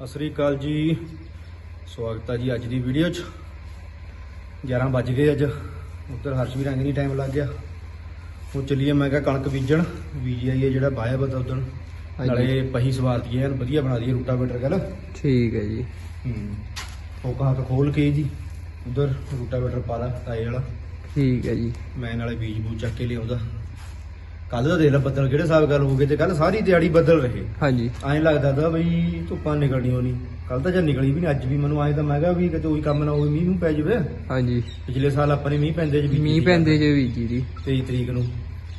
ਸਤਿ ਸ੍ਰੀ ਅਕਾਲ ਜੀ। ਸਵਾਗਤ ਹੈ ਜੀ ਅੱਜ ਦੀ ਵੀਡੀਓ 'ਚ। 11 ਵੱਜ ਗਏ ਅੱਜ। ਉੱਧਰ ਹਰਸ਼ ਵੀ ਰੰਗ ਨਹੀਂ ਟਾਈਮ ਲੱਗ ਗਿਆ। ਹੁਣ ਚੱਲੀਏ ਮੈਂ ਕਿਹਾ ਕਣਕ ਬੀਜਣ। ਬੀਜੀ ਆਈਏ ਜਿਹੜਾ ਬਾਇਆ ਬਤਾ ਉਦੋਂ। ਨਾਲੇ ਪਹੀ ਸਵਾਰ ਦਈਏ ਐਨ ਵਧੀਆ ਬਣਾ ਦਈਏ ਰੂਟਾਵੇਟਰ ਗੱਲ ਠੀਕ ਹੈ ਜੀ। ਹੂੰ। ਉਹ ਕਹਾਂ ਤੋਂ ਖੋਲ ਕੇ ਜੀ ਉਧਰ ਰੂਟਾਵੇਟਰ ਪਾ ਲਾ ਟਾਏ ਵਾਲਾ। ਠੀਕ ਹੈ ਜੀ। ਮੈਂ ਨਾਲੇ ਬੀਜ ਬੂਜ ਚੱਕ ਕੇ ਲਿਆਉਂਦਾ। ਕੱਲ ਦਾ ਦੇਖ ਲੈ ਬੱਦਲ ਕਿਹੜੇ ਹਿਸਾਬ ਗੱਲ ਹੋ ਗਏ ਤੇ ਕੱਲ ਸਾਰੀ ਦਿਹਾੜੀ ਬੱਦਲ ਰਹੇ। ਹਾਂਜੀ। ਐਂ ਲੱਗਦਾ ਤਾਂ ਬਈ ਧੁੱਪਾਂ ਨਿਕਲਣੀ ਹੋਣੀ। ਕੱਲ ਤਾਂ ਜੇ ਨਿਕਲੀ ਵੀ ਨਹੀਂ ਅੱਜ ਵੀ ਮੈਨੂੰ ਆਏ ਤਾਂ ਮੈਂ ਕਿਹਾ ਵੀ ਕਿਤੇ ਉਹੀ ਕੰਮ ਨਾ ਹੋਵੇ ਮੀਂਹ ਨੂੰ ਪੈ ਜਾਵੇ। ਹਾਂਜੀ। ਪਿਛਲੇ ਸਾਲ ਆਪਾਂ ਨੇ ਮੀਂਹ ਪੈਂਦੇ ਚ ਮੀਂਹ ਪੈਂਦੇ ਜੇ ਵੀ ਜੀ ਦੀ। 23 ਤਰੀਕ ਨੂੰ।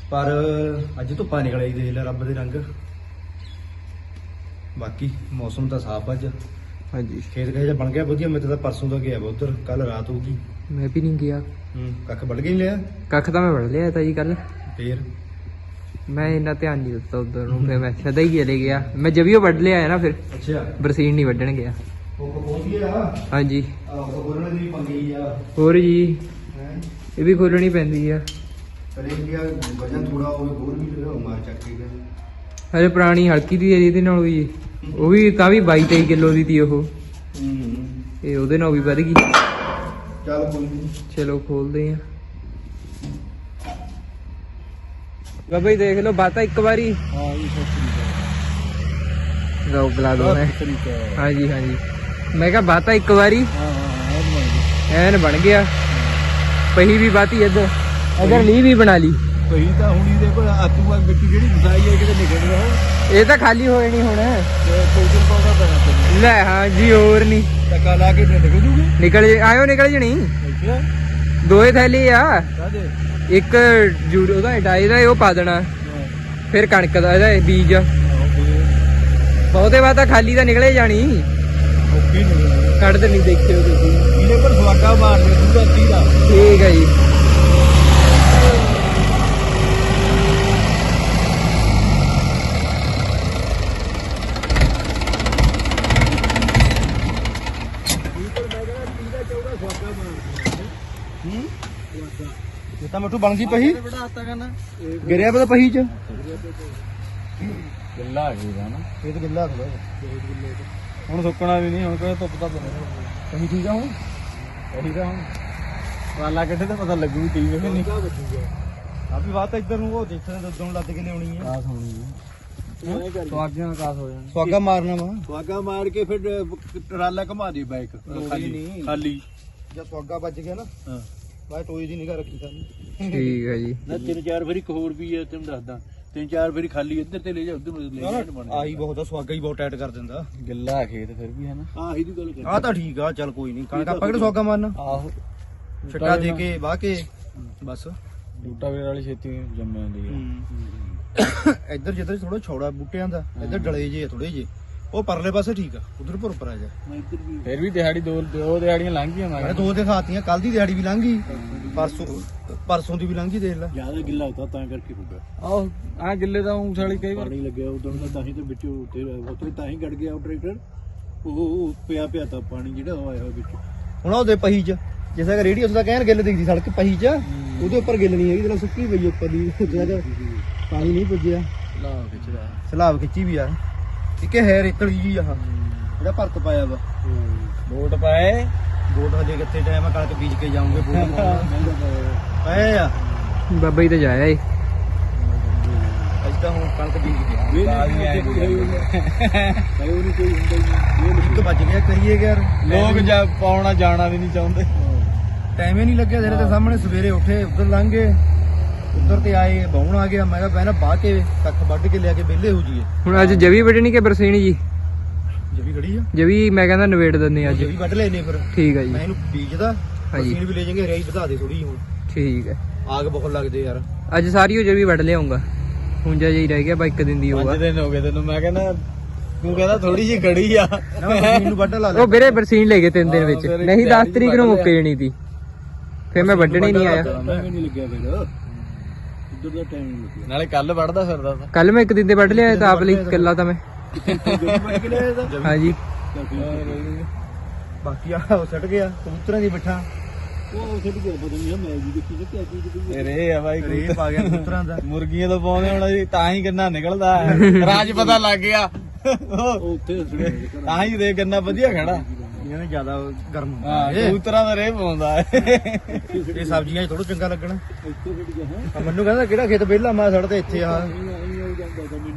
ਪਰ ਅੱਜ ਧੁੱਪਾਂ ਨਿਕਲ ਆਈ ਦੇਖ ਲੈ ਰੱਬ ਦੇ ਰੰਗ। ਬਾਕੀ ਮੌਸਮ ਤਾਂ ਸਾਫ਼ ਅੱਜ। ਹਾਂਜੀ। ਖੇਤ ਕਹੇ ਜਿਹਾ ਬਣ ਗਿਆ ਵਧੀਆ ਮੇਰੇ ਤਾਂ ਪਰਸੋਂ ਦਾ ਗਿਆ ਵਾ ਉਧਰ ਕੱਲ ਰਾਤ ਹੋ ਗਈ। ਮੈਂ ਵੀ ਨਹੀਂ ਗਿਆ। ਹੂੰ ਕੱਖ ਵੱਢ ਕੇ ਲਿਆ? ਕੱਖ ਤਾਂ ਮੈਂ ਵੜ ਲਿਆ ਤਾਂ ਜੀ ਕੱਲ ਫੇਰ? ਮੈਂ ਇੰਨਾ ਧਿਆਨ ਨਹੀਂ ਦਿੱਤਾ ਉਧਰ ਨੂੰ ਫਿਰ ਮੈਂ ਸਦਾ ਹੀ ਚਲੇ ਗਿਆ। ਮੈਂ ਜਬੀਓ ਵੱਢ ਲਿਆ ਨਾ ਫਿਰ ਅੱਛਾ। ਬਰਸੀਨ ਨਹੀਂ ਵੱਢਣ ਗਿਆ। ਉਹ ਪਹੁੰਚ ਗਿਆ ਹਾਂਜੀ। ਆਹ ਬੋਲਣ ਦੀ ਪੰਗੀ ਆ। ਹੋਰ ਜੀ ਇਹ ਵੀ ਖੋਲਣੀ ਪੈਂਦੀ ਆ। ਕਰੇ ਗਿਆ ਵਜਨ ਥੋੜਾ ਹੋਵੇ ਹੋਰ ਵੀ ਲਗਾ ਮਾਰ ਚੱਕ ਕੇ ਗਿਆ ਹਰੇ ਪੁਰਾਣੀ ਹਲਕੀ ਦੀ ਹੈ ਇਹਦੇ ਨਾਲ ਵੀ। ਉਹ ਵੀ ਤਾਂ ਵੀ 22 23 ਕਿਲੋ ਦੀ ਤੀ ਉਹ। ਇਹ ਉਹਦੇ ਨਾਲ ਵੀ ਵੱਧ ਗਈ। ਚੱਲ ਕੋਈ ਨੀ। ਚਲੋ ਖੋਲਦੇ ਆ ਬਾਬਾ ਜੀ ਦੇਖ ਲਓ ਬਾਤਾਂ ਇੱਕ ਵਾਰੀ। ਹਾਂ ਇਹ ਸੱਚ ਬੁਲਾ ਦੋ ਮੈਂ। ਤਰੀਕਾ ਹੈ। ਹਾਂਜੀ ਹਾਂਜੀ। ਮੈਂ ਕਿਹਾ ਬਾਤਾਂ ਇੱਕ ਵਾਰੀ। ਹਾਂ ਹਾਂ ਹਾਂ ਐਨ ਬਣ ਗਿਆ। ਪਹੀ ਵੀ ਬਾਤੀ ਇੱਧਰ। ਅਗਰ ਲੀ ਵੀ ਬਣਾ ਲਈ। ਕੋਈ ਤਾਂ ਹੁਣੀ ਦੇ ਕੋਲ ਆਤੂਆ ਮਿੱਟੀ ਜਿਹੜੀ ਫਸਾਈ ਹੈ ਕਿਤੇ ਨਿਕਲ ਰਿਹਾ ਇਹ ਤਾਂ ਖਾਲੀ ਹੋਏ ਨਹੀਂ ਹੁਣ। ਪੈਣਾ ਲੈ ਹਾਂ ਜੀ ਹੋਰ ਨਹੀਂ। ਟੱਕਾ ਲਾ ਕੇ ਨਿਕਲ ਜੂਗੀ। ਨਿਕਲ ਆਇਓ ਨਿਕਲ ਜਣੀ। ਦੋਏ ਥੈਲੀ ਆ। ਕਾਦੇ ਇੱਕ ਜੂੜ ਉਹਦਾ ਡਾਈ ਦਾ ਉਹ ਪਾ ਦੇਣਾ। ਫਿਰ ਕਣਕ ਦਾ ਇਹਦਾ ਇਹ ਬੀਜ। ਬਹੁਤੇ ਤਾਂ ਖਾਲੀ ਤਾਂ ਨਿਕਲੇ ਜਾਣੀ। ਕੱਢ ਨਹੀਂ ਦੇਖਿਓ ਤੁਸੀਂ। ਇਹਦੇ ਪਰ ਸਵਾਗਾ ਮਾਰ ਦੇ ਦੂਰਾ ਤੀਰਾ। ਠੀਕ ਹੈ ਜੀ। ਹੂੰ? ਇਹ ਤਾਂ ਮੱਠੂ ਬਣ ਗਈ ਪਹੀ। ਗਿਰਿਆ ਪਤਾ ਪਹੀ ਚ। ਗੱਲਾ ਆ ਗਈ ਨਾ। ਇਹ ਤਾਂ ਗਿੱਲਾ ਥੋੜਾ ਹੁਣ ਸੁੱਕਣਾ ਵੀ ਨਹੀਂ ਹੁਣ ਕੋਈ ਧੁੱਪ ਤਾਂ ਪਹੀ ਠੀਕ ਆ ਹੁਣ? ਠੀਕ ਆ ਹੁਣ। ਵਾਲਾ ਕਿੱਥੇ ਤਾਂ ਪਤਾ ਲੱਗੂ ਠੀਕ ਹੈ ਕਿ ਨਹੀਂ। ਆ ਵੀ ਬਾਤ ਇੱਧਰ ਨੂੰ ਉਹ ਦੇਖਣ ਦੁੱਧੋਂ ਲੱਦ ਕੇ ਲਿਆਉਣੀ ਆ ਕਾਸ ਹੋਣੀ ਹੈ। ਸਵਾਗਿਆਂ ਕਾਸ ਹੋ ਜਾਣਾ। ਸਵਾਗਾ ਮਾਰਨਾ ਵਾ। ਸਵਾਗਾ ਮਾਰ ਕੇ ਫਿਰ ਟਰਾਲਾ ਘਮਾ ਦੇ ਬਾਈਕ ਖਾਲੀ। ਨਹੀਂ। ਖਾਲੀ। ਜਦ ਸਵਾਗਾ ਵੱਜ ਗਿਆ ਨਾ। ਹਾਂ। ਬਾਈ ਟੋਈ ਦੀ ਨਿਗਾਹ ਰੱਖੀ ਸਾਨੂੰ। ਠੀਕ ਹੈ ਜੀ। ਨਾ ਤਿੰਨ ਚਾਰ ਵਾਰੀ ਇੱਕ ਹੋਰ ਵੀ ਹੈ ਤੈਨੂੰ ਦੱਸਦਾ। ਤਿੰਨ ਚਾਰ ਵਾਰੀ ਖਾਲੀ ਇੱਧਰ ਤੇ ਲੈ ਜਾ ਉੱਧਰ ਲੈ ਜਾ ਆਹੀ ਬਹੁਤ ਆ ਸਵਾਗਾ ਹੀ ਬਹੁਤ ਟਾਈਟ ਕਰ ਦਿੰਦਾ। ਗੱਲਾ ਖੇਤ ਫਿਰ ਵੀ ਹੈ ਨਾ? ਆਹ ਇਹਦੀ ਗੱਲ ਕਰ। ਆ ਤਾਂ ਠੀਕ ਆ ਚੱਲ ਕੋਈ ਨਹੀਂ। ਕਣਕ ਆਪਾਂ ਕਿਹੜਾ ਸਵਾਗਾ ਮਾਰਨਾ? ਆਹੋ। ਛੱਟਾ ਦੇ ਕੇ ਵਾਹ ਕੇ ਬਸ। ਬੂਟਾ ਵੇਰ ਵਾਲੀ ਛੇਤੀ ਜੰਮ ਜਾਂਦੀ ਇੱਧਰ ਜਿੱਧਰ ਥੋੜਾ ਛੌੜਾ ਬੂਟਿਆਂ ਦਾ ਇੱਧਰ ਡਲੇ ਜੇ ਥੋੜੇ ਜੇ। ਉਹ ਪਰਲੇ ਪਾਸੇ ਠੀਕ ਆ ਉਧਰ ਭੁਰ ਪਰ ਆ ਜਾ। ਮੈਂ ਫਿਰ ਵੀ ਦਿਹਾੜੀ ਦੋ ਦੋ ਦਿਹਾੜੀਆਂ ਲੰਘ ਗਈਆਂ ਮੈਂ ਦੋ ਦਿਖਾਤੀਆਂ ਕੱਲ ਦੀ ਦਿਹਾੜੀ ਵੀ ਲੰਘ ਗਈ ਪਰਸੋਂ ਪਰਸੋਂ ਦੀ ਵੀ ਲੰਘ ਗਈ ਦੇਖ ਲੈ। ਜ਼ਿਆਦਾ ਗਿੱਲਾ ਹੁੰਦਾ ਤਾਂ ਕਰਕੇ ਹੋ ਗਿਆ ਆਹ ਆ ਗਿੱਲੇ ਦਾ ਊਂ ਸਾਲੀ ਕਈ ਵਾਰ। ਪਾਣੀ ਲੱਗਿਆ ਉਦੋਂ ਦਾ ਤਾਂ ਹੀ ਤੇ ਵਿੱਚ ਉੱਤੇ ਉੱਤੇ ਤਾਂ ਹੀ ਗੜ ਗਿਆ ਉਹ ਟਰੈਕਟਰ। ਉਹ ਪਿਆ ਪਿਆ ਤਾਂ ਪਾਣੀ ਜਿਹੜਾ ਉਹ ਆਇਆ ਵਿੱਚ। ਹੁਣ ਉਹਦੇ ਪਹੀ ਚ ਜਿਵੇਂ ਕਿ ਰੇਡੀਓ ਦਾ ਕਹਿਣ ਗਿੱਲ ਦਿਖਦੀ ਸੜਕ ਪਹੀ ਚ ਉਹਦੇ ਉੱਪਰ ਗਿੱਲ ਨਹੀਂ ਹੈਗੀ ਜਿਹੜਾ ਸੁੱਕੀ ਪਈ ਉੱਪਰ ਦੀ ਜਿਹੜਾ ਪਾਣੀ ਨਹੀਂ ਪੁੱਜਿਆ। ਲਾ ਖਿੱਚਦਾ ਸਲਾਬ ਖਿੱਚੀ ਵੀ ਆ। ਇੱਕ ਇਹ ਹੈ ਰੇਤਲੀ ਜੀ ਆਹ ਜਿਹੜਾ ਭਰਤ ਪਾਇਆ ਵਾ। ਵੋਟ ਪਾਏ। ਬੋਟ ਹਜੇ ਕਿੱਥੇ ਟਾਈਮ ਆ ਕਣਕ ਬੀਜ ਕੇ ਜਾਉਂਗੇ ਬੋਟ ਪਏ ਆ। ਬਾਬਾ ਜੀ ਤਾਂ ਜਾਇਆ ਏ ਅੱਜ ਤਾਂ ਹੁਣ ਕਣਕ ਬੀਜ ਕੇ ਕਈ ਨਹੀਂ। ਕੋਈ ਹੁੰਦਾ ਹੀ ਨਹੀਂ। ਇੱਕ ਵੱਜ ਗਿਆ ਕਰੀਏ ਯਾਰ। ਲੋਕ ਜਾ ਪਾਉਣਾ ਜਾਣਾ ਵੀ ਨਹੀਂ ਚਾਹੁੰਦੇ। ਟਾਈਮ ਹੀ ਨਹੀਂ ਲੱਗਿਆ ਤੇਰੇ ਤੇ ਸਾਹਮਣੇ ਸਵੇਰੇ ਉੱਠੇ ਉੱਧਰ ਲੰਘੇ ਉੱਧਰ ਤੇ ਆਏ ਬੌਣ ਆ ਗਿਆ। ਮੈਂ ਕਿਹਾ ਬਹਿਣਾ ਬਾਹ ਕੇ ਕੱਖ ਵੱਢ ਕੇ ਲਿਆ ਕੇ ਵਿਹਲੇ ਹੋ ਜੀਏ ਹੁਣ ਅੱਜ ਜਵੀ ਵੱਢਣੀ ਕਿ ਬਰਸੀਣੀ ਜੀ? ਜਵੀ ਖੜੀ ਆ। ਜਵੀ ਮੈਂ ਕਹਿੰਦਾ ਨਵੇੜ ਦਿੰਦੇ ਅੱਜ। ਜਵੀ ਵੱਢ ਲੈਨੇ ਫਿਰ। ਠੀਕ ਹੈ ਜੀ। ਮੈਂ ਇਹਨੂੰ ਬੀਜਦਾ ਹਾਂਜੀ। ਮਸ਼ੀਨ ਵੀ ਲੈ ਜਾਵਾਂਗੇ ਰਿਆਈ ਵਧਾ ਦੇ ਥੋੜੀ ਹੁਣ। ਠੀਕ ਹੈ ਆਗ ਬਹੁਤ ਲੱਗਦੇ ਯਾਰ। ਅੱਜ ਸਾਰੀ ਉਹ ਜਵੀ ਵੱਢ ਲਿਆਉਂਗਾ। ਹੁੰਜਾ ਜਿਹੀ ਰਹਿ ਗਿਆ ਬਾ ਇੱਕ ਦਿਨ ਦੀ ਹੋਗਾ ਦਿਨ ਹੋ ਗਏ ਤੈਨੂੰ ਮੈਂ ਕਹਿੰਦਾ ਤੂੰ ਕਹਿੰਦਾ ਥੋੜੀ ਜਿਹੀ ਖੜੀ ਆ। ਨਾ ਮਸ਼ੀਨ ਨੂੰ ਵੱਢ ਲਾ ਲੈ। ਉਹ ਵੀਰੇ ਬਰਸੀਨ ਲੈ ਗਏ ਤਿੰਨ ਦਿਨ ਵਿੱਚ। ਹਾਂ, ਨਹੀਂ 10 ਦਿਹਾੜੀ ਤਰੀਕ ਨੂੰ ਮੁੱਕ ਜਾਣੀ ਸੀ ਫਿਰ ਮੈਂ ਵੱਢਣੀ ਨਹੀਂ ਆਇਆ। ਟਾਈਮ ਹੀ ਨਹੀਂ ਲੱਗਿਆ ਫਿਰ। ਉੱਧਰ ਦਾ ਟਾਈਮ ਨਹੀਂ ਲੱਗਿਆ। ਨਾਲੇ ਕੱਲ ਵੱਢਦਾ ਫਿਰਦਾ ਤਾਂ। ਕੱਲ ਮੈਂ ਇੱਕ ਦਿਨ ਤੇ ਵੱਢ ਲਿਆ ਤਾਂ ਆਪ ਲਈ ਇਕੱਲਾ ਤਾਂ ਮੈਂ। ਤਾਂ। ਹਾਂਜੀ। ਬਾਕੀ ਆ ਉਹ ਸੱਟ ਗਿਆ ਕਬੂਤਰਾਂ ਦੀ ਬਿਠਾ ਉਹ ਵੀ ਗਿਆ ਪਤਾ ਨਹੀਂ ਮੈਂ ਵੀ ਦੇਖੀ ਕਿ ਕਿਆ ਚੀਜ਼ ਤੇਰੇ ਆ ਬਾਈ ਰੇ ਪਾ ਗਿਆ ਕਬੂਤਰਾਂ। ਦਾ। ਮੁਰਗੀਆਂ ਤੋਂ ਪਾਉਂਦੇ ਹੁਣ ਅਸੀਂ ਤਾਂ ਹੀ ਕਿੰਨਾ ਨਿਕਲਦਾ ਰਾਜ ਪਤਾ ਲੱਗ ਗਿਆ। ਉਹ ਉੱਥੇ ਸੁਣਿਆ ਤਾਂ ਹੀ ਦੇ ਗੰਨਾ ਵਧੀਆ ਖੜਾ। ਇਹਨਾਂ ਨੇ ਜ਼ਿਆਦਾ ਗਰਮ ਹੁੰਦਾ ਹਾਂ ਇਹ ਕਬੂਤਰਾਂ ਦਾ ਰੇਹ ਪਾਉਂਦਾ ਹੈ। ਇਹ ਸਬਜ਼ੀਆਂ 'ਚ ਥੋੜਾ ਚੰਗਾ ਲੱਗਣਾ। ਆ ਮੈਨੂੰ ਕਹਿੰਦਾ ਕਿਹੜਾ ਖੇਤ ਵਿਹਲਾ ਮੈਂ ਸੜ ਤੇ ਇੱਥੇ ਆ।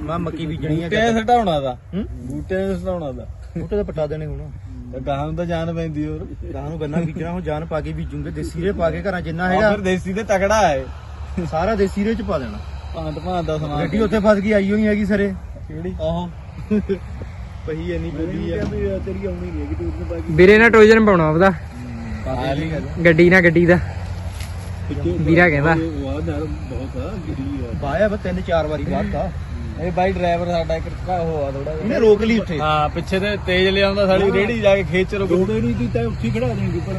ਮੈਂ ਮੱਕੀ ਬੀਜਣੀ ਆ ਬੂਟੇ ਸਟਾਉਣਾ ਦਾ। ਹੂੰ? ਬੂਟੇ ਨੂੰ ਸਟਾਉਣਾ ਦਾ। ਬੂਟੇ ਤਾਂ ਪਟਾ ਦੇਣੇ ਹੁਣ। ਤੇ ਗਾਹਾਂ ਨੂੰ ਤਾਂ ਜਾਨ ਪੈਂਦੀ ਹੋਰ। ਗਾਂ ਨੂੰ ਗੰਨਾ ਬੀਜਣਾ ਹੁਣ ਜਾਨ ਪਾ ਕੇ ਬੀਜੂਗੇ। ਦੇਸੀ ਰੇ ਪਾ ਕੇ ਘਰਾਂ ਜਿੰਨਾ ਹੈਗਾ। ਫਿਰ ਦੇਸੀ ਤੇ ਤਕੜਾ ਹੈ। ਸਾਰਾ ਦੇਸੀ ਰੇ ਚ ਪਾ ਦੇਣਾ। ਭਾਂਤ ਭਾਂਤ ਦਾ ਸਮਾਨ। ਗੱਡੀ ਉੱਥੇ ਫਸ ਗਈ ਆਈ ਹੋਈ ਹੈਗੀ ਸਰੇ। ਕਿਹੜੀ? ਆਹੋ। ਇੰਨੀ ਆ ਤੇਰੀ ਆਉਣੀ ਨਹੀਂ ਹੈਗੀ ਵੀਰੇ ਨਾਲ ਟੋਜਨ ਪਾਉਣਾ ਆਲੀ ਗੱਡੀ ਨਾਲ ਗੱਡੀ ਦਾ। ਵੀਰਾ ਕਹਿੰਦਾ। ਵਾਹ ਨਰਮ ਬਹੁਤ ਆ ਗਿਰੀ ਆ। ਬਾਇਆ ਬਸ ਤਿੰਨ ਚਾਰ ਵਾਰੀ ਬਾਤ। ਆ ਇਹ ਬਾਈ ਡਰਾਈਵਰ ਸਾਡਾ ਇੱਕ ਕਾ ਉਹ ਆ ਥੋੜਾ ਇਹਨੇ ਰੋਕ ਲਈ ਉੱਥੇ। ਹਾਂ ਪਿੱਛੇ ਤੇ ਤੇਜ਼ ਲਿਆਉਂਦਾ ਸਾਡੀ ਰੇੜੀ ਜਾ ਕੇ ਖੇਚ ਰੋ ਰੋੜੇ ਨਹੀਂ ਕੀਤਾ ਉੱਥੇ ਹੀ ਖੜਾ ਦੇਂਗੇ ਪਰ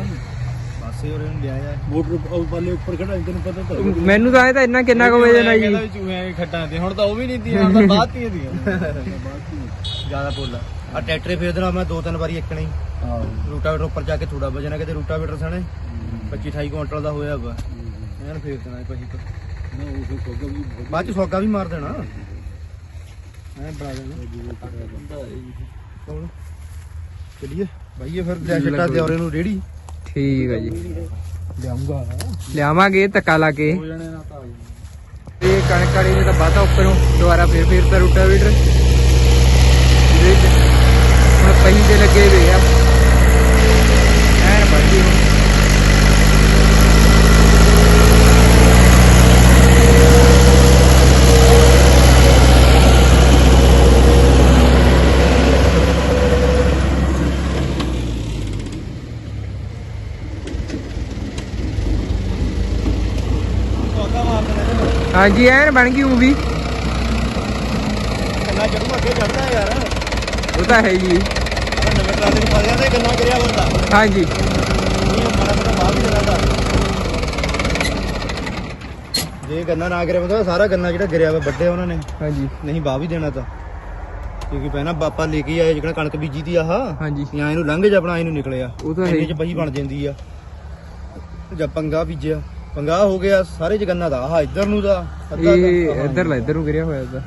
ਪਾਸੇ ਉਹਨੇ ਲਿਆ ਆ ਮੋਟਰ ਉਹ ਪਾਲੇ ਉੱਪਰ ਖੜਾ ਤੈਨੂੰ ਪਤਾ ਤਾਂ ਹੋਊਗਾ। ਮੈਨੂੰ ਤਾਂ ਇਹ ਤਾਂ ਇੰਨਾ ਕਿੰਨਾ ਕੁ ਵਜੇ ਨਾ ਜੀ। ਕਹਿੰਦਾ ਵੀ ਚੂਹਿਆਂ ਦੀ ਖੱਟਾਂ ਤੇ ਹੁਣ ਤਾਂ ਉਹ ਵੀ ਨਹੀਂ ਦੀਆਂ ਹੁਣ ਤਾਂ ਬਾਅਦ ਦੀਆਂ ਦੀਆਂ। ਜ਼ਿਆਦਾ ਬੋਲਾ ਆ। ਟਰੈਕਟਰ ਫੇਰ ਦੇਣਾ ਮੈਂ ਦੋ ਤਿੰਨ ਵਾਰੀ ਇੱਕਣਾ ਰੂਟਾਵੇਟਰ ਉੱਪਰ ਜਾ ਕੇ ਥੋੜਾ ਵਜਣਾ ਕਿਤੇ ਰੂਟਾਵੇਟਰ ਸਣੇ। 25 28 ਕੁਇੰਟਲ ਦਾ ਹੋਇਆ ਵਾ। ਐਨ ਫੇਰ ਦੇਣਾ ਇਹ ਪਹੀ ਨਾ ਉਹ ਕੋਗਾ ਵੀ ਬਾਅਦ ਚ ਸੌਗਾ ਵੀ ਮਾਰ ਦੇਣਾ। ਐ ਬਣਾ ਦੇਣਾ। ਹੁਣ ਚਲਿਏ। ਭਾਈਏ ਫਿਰ ਲੈ ਛੱਟਾ ਦਿਓਰੇ ਨੂੰ ਰੇੜੀ। ਠੀਕ ਹੈ ਜੀ। ਲਿਆਉਂਗਾ। ਲਿਆਵਾਂਗੇ ਧੱਕਾ ਲਾ ਕੇ। ਹੋ ਜਾਣੇ ਨਾ ਤਾਂ ਇਹ ਕਣਕ ਵਾਲੀ ਨੇ ਤਾਂ ਬਾਤਾ ਉੱਪਰੋਂ ਦੁਬਾਰਾ ਫੇਰ ਫੇਰ ਤਾਂ ਰੂਟਾਵੀਟਰ। ਪਹੀ ਦੇ ਲੱਗੇ ਹੋਏ ਆ। ਐਨ ਵੱਡੀ ਹਾਂਜੀ ਐਨ ਬਣ ਗਈ ਮੂਵੀ ਕੰਨਾ ਚੜੂ ਅੱਗੇ ਚੜਦਾ ਯਾਰ। ਉਹ ਤਾਂ ਹੈ ਜੀ ਨੂੰ ਤੇ ਕਰਿਆ ਬੰਦਾ ਹਾਂਜੀ। ਇਹ ਮਾੜਾ ਮੋਟਾ ਬਾਹਰ ਵੀ ਚਲਾਦਾ ਜੇ ਗੰਨਾ ਨਾ ਕਰਿਆ ਬੰਦਾ ਸਾਰਾ ਗੰਨਾ ਜਿਹੜਾ ਗਿਰਿਆ ਵਾ ਵੱਡੇ ਉਹਨਾਂ ਨੇ। ਹਾਂਜੀ। ਨਹੀਂ ਬਾਹ ਵੀ ਦੇਣਾ ਤਾਂ। ਕਿਉਂਕਿ ਪਹਿਲਾਂ ਬਾਪਾ ਲੈ ਕੇ ਆਏ ਜਿਹੜਾ ਕਣਕ ਬੀਜੀ ਦੀ ਆਹ ਹਾਂਜੀ। ਜਾਂ ਇਹਨੂੰ ਲੰਘ ਜਾ ਆਪਣਾ ਇਹਨੂੰ ਨਿਕਲਿਆ। ਉਹ ਤਾਂ ਹੈ ਇੰਨੇ ਹੀ। ਚ ਬਹੀ ਬਣ ਜਾਂਦੀ ਆ। ਜਾਂ ਪੰਗਾ ਬੀਜਿਆ। ਪੰਗਾ ਹੋ ਗਿਆ ਸਾਰੇ ਚ ਗੰਨਾ ਦਾ ਆਹ ਇੱਧਰ ਨੂੰ ਦਾ ਅੱਧਾ ਇਹ ਤਾਂ- ਇੱਧਰ ਲੈ ਇੱਧਰ ਨੂੰ ਗਿਰਿਆ ਹੋਇਆ ਉਹਦਾ।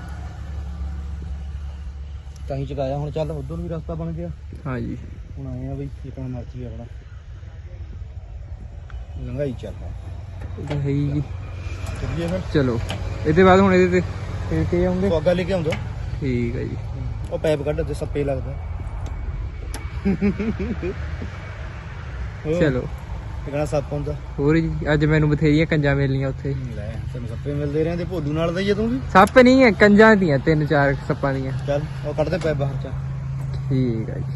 ਤਾਂ ਹੀ ਚਕਾਇਆ। ਹੁਣ ਚੱਲ ਉਧਰ ਵੀ ਰਸਤਾ ਬਣ ਗਿਆ। ਹਾਂਜੀ। ਹੁਣ ਆਏ ਆ ਬਈ ਜਿੱਕਣਾ ਮਰਜ਼ੀ ਆਪਣਾ। ਲੰਘਾਈ ਚੱਲ। ਉਹ ਤਾਂ ਹੈ ਹੀ ਜੀ। ਚੱਲੀਏ ਫਿਰ। ਚਲੋ। ਇਹਦੇ ਬਾਅਦ ਹੁਣ ਇਹਦੇ ਤੇ ਫੇਰ ਕੇ ਆਉਂਗੇ? ਤੂੰ ਅੱਗਾ ਲੈ ਕੇ ਆਉਂਦਾ ਠੀਕ ਹੈ ਜੀ। ਉਹ ਪੈਪ ਕੱਢ ਦੇ ਸੱਪੇ ਲੱਗਦਾ। ਹੋਰ, ਚਲੋ। ਇਹ ਕਿਹੜਾ ਸੱਪ ਹੁੰਦਾ? ਹੋਰ ਜੀ ਅੱਜ ਮੈਨੂੰ ਬਥੇਰੀਆਂ ਕੰਜਾਂ ਮਿਲਣੀਆਂ ਉੱਥੇ। ਲੈ ਤੈਨੂੰ ਸੱਪੇ ਮਿਲਦੇ ਰਹੇ ਤੇ ਭੋਲੂ ਨਾਲ ਦਾ ਹੀ ਆ ਤੂੰ ਵੀ? ਸੱਪ ਨਹੀਂ ਹੈ ਕੰਜਾਂ ਦੀਆਂ ਤਿੰਨ ਚਾਰ ਸੱਪਾਂ ਦੀਆਂ। ਚੱਲ ਉਹ ਕੱਢ ਦੇ ਪੈਪ ਬਾਹਰ ਚ। ਠੀਕ ਹੈ ਜੀ।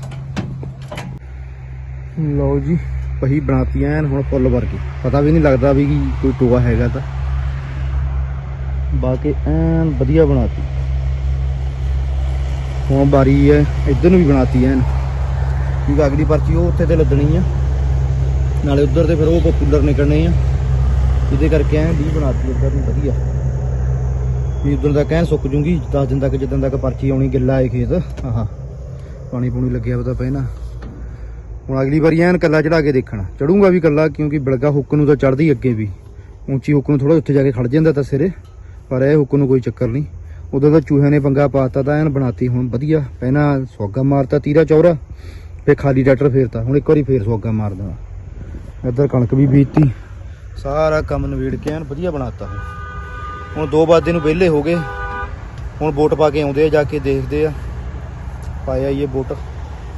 ਲਓ ਜੀ ਪਹੀ ਬਣਾਤੀ ਐਨ ਹੁਣ ਫੁੱਲ ਵਰਗੀ ਪਤਾ ਵੀ ਨਹੀਂ ਲੱਗਦਾ ਵੀ ਕੋਈ ਟੋਆ ਹੈਗਾ ਤਾਂ। ਬਾਕੀ ਐਨ ਵਧੀਆ ਬਣਾਤੀ। ਹੁਣ ਬਾਰੀ ਹੈ ਇੱਧਰ ਨੂੰ ਵੀ ਬਣਾਤੀ ਐਨ। ਕਿਉਂਕਿ ਅਗਲੀ ਪਰਚੀ ਉਹ ਉੱਥੇ ਤੇ ਲੱਦਣੀ ਆ। ਨਾਲੇ ਉਧਰ ਤੇ ਫਿਰ ਉਹ ਪਪੂਲਰ ਨਿਕਲਣੇ ਆ। ਜਿਹਦੇ ਕਰਕੇ ਐਨ ਵੀ ਬਣਾਤੀ ਉੱਧਰ ਨੂੰ, ਵਧੀਆ। ਵੀ ਉਧਰ ਦਾ ਕਹਿਣ ਸੁੱਕ ਜੂਗੀ 10 ਦਿਨ ਤੱਕ ਜਦੋਂ ਤੱਕ ਪਰਚੀ ਆਉਣੀ ਗਿੱਲਾ ਏ ਖੇਤ। ਆਹਾ, ਪਾਣੀ ਪੂਣੀ ਲੱਗਿਆ ਪਤਾ ਪਹਿਲਾਂ ਹੁਣ ਅਗਲੀ ਵਾਰੀ ਐਨ ਕੱਲਾ ਚੜਾ ਕੇ ਦੇਖਣਾ। ਚੜੂੰਗਾ ਵੀ ਕੱਲਾ, ਕਿਉਂਕਿ ਬਲਗਾ ਹੁੱਕ ਨੂੰ ਤਾਂ ਚੜਦੀ ਅੱਗੇ ਵੀ। ਉੱਚੀ ਹੁੱਕ ਨੂੰ ਥੋੜਾ ਉੱਥੇ ਜਾ ਕੇ ਖੜ ਜਾਂਦਾ ਤਾਂ ਸਿਰੇ, ਪਰ ਇਹ ਹੁੱਕ ਨੂੰ ਕੋਈ ਚੱਕਰ ਨਹੀਂ। ਉਦੋਂ ਤਾਂ ਚੂਹਿਆਂ ਨੇ ਪੰਗਾ ਪਾਤਾ ਤਾਂ ਐਨ ਬਣਾਤੀ, ਹੁਣ ਵਧੀਆ। ਪਹਿਲਾਂ ਸੌਗਾ ਮਾਰਤਾ ਤੀਰਾ ਚੌਰਾ ਫੇ ਖਾਲੀ ਟਰੈਕਟਰ ਫੇਰਤਾ। ਹੁਣ ਇੱਕ ਵਾਰੀ ਫੇਰ ਸੌਗਾ ਮਾਰ ਦੇਣਾ। ਇੱਧਰ ਕਣਕ ਵੀ ਬੀਜਤੀ। ਸਾਰਾ ਕੰਮ ਨਵੇੜ ਕੇ ਐਨ ਵਧੀਆ ਬਣਾਤਾ ਹੁਣ ਹੁਣ ਦੋ ਵਜੇ ਨੂੰ ਵਿਹਲੇ ਹੋ ਗਏ। ਹੁਣ ਵੋਟ ਪਾ ਕੇ ਆਉਂਦੇ ਆ, ਜਾ ਕੇ ਦੇਖਦੇ ਆ। ਪਾਇਆ ਇਹ ਵੋਟ।